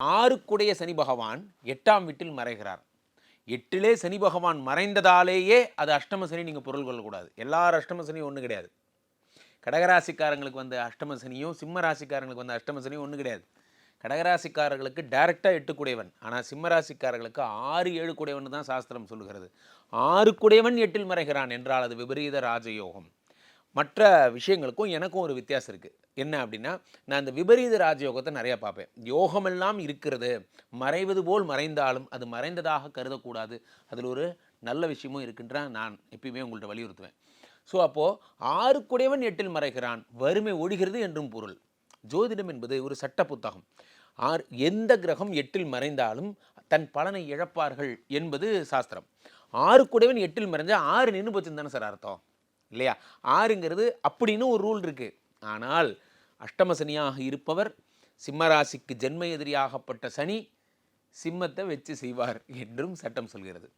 ஆறுக்குடைய சனி பகவான் எட்டாம் வீட்டில் மறைகிறார். எட்டிலே சனி பகவான் மறைந்ததாலேயே அது அஷ்டம சனி நீங்கள் பொருள் கொள்ளக்கூடாது. எல்லாரும் அஷ்டம சனியும் ஒன்றும் கிடையாது. கடகராசிக்காரங்களுக்கு வந்த அஷ்டம சனியும் சிம்ம ராசிக்காரங்களுக்கு வந்த அஷ்டம சனியும் ஒன்றும் கிடையாது. கடகராசிக்காரர்களுக்கு டைரெக்டாக எட்டுக்குடையவன். ஆனால் சிம்மராசிக்காரர்களுக்கு ஆறு ஏழு குடையவன் தான் சாஸ்திரம் சொல்லுகிறது. ஆறு குடையவன் எட்டில் மறைகிறான் என்றால் அது விபரீத ராஜயோகம். மற்ற விஷயங்களுக்கும் எனக்கும் ஒரு வித்தியாசம் இருக்குது என்ன அப்படின்னா நான் இந்த விபரீத ராஜயோகத்தை நிறையா பார்ப்பேன். யோகமெல்லாம் இருக்கிறது மறைவது போல் மறைந்தாலும் அது மறைந்ததாக கருதக்கூடாது. அதில் ஒரு நல்ல விஷயமும் இருக்குன்ற நான் எப்பயுமே உங்கள்கிட்ட வலியுறுத்துவேன். ஸோ அப்போது ஆறுக்குடையவன் எட்டில் மறைகிறான் வறுமை ஒழிகிறது என்றும் பொருள். ஜோதிடம் என்பது ஒரு சட்ட புத்தகம். ஆர் எந்த கிரகம் எட்டில் மறைந்தாலும் தன் பலனை இழப்பார்கள் என்பது சாஸ்திரம். ஆறுக்குடையவன் எட்டில் மறைஞ்சால் ஆறு நின்று போச்சுன்னு தானே சார் அர்த்தம்? இல்லையா? ஆறுங்கிறது அப்படின்னு ஒரு ரூல் இருக்குது ஆனால் அஷ்டம சனியாக இருப்பவர் சிம்மராசிக்கு ஜென்ம எதிரியாகப்பட்ட சனி சிம்மத்தை வச்சு செய்வார் என்றும் சட்டம் சொல்கிறது.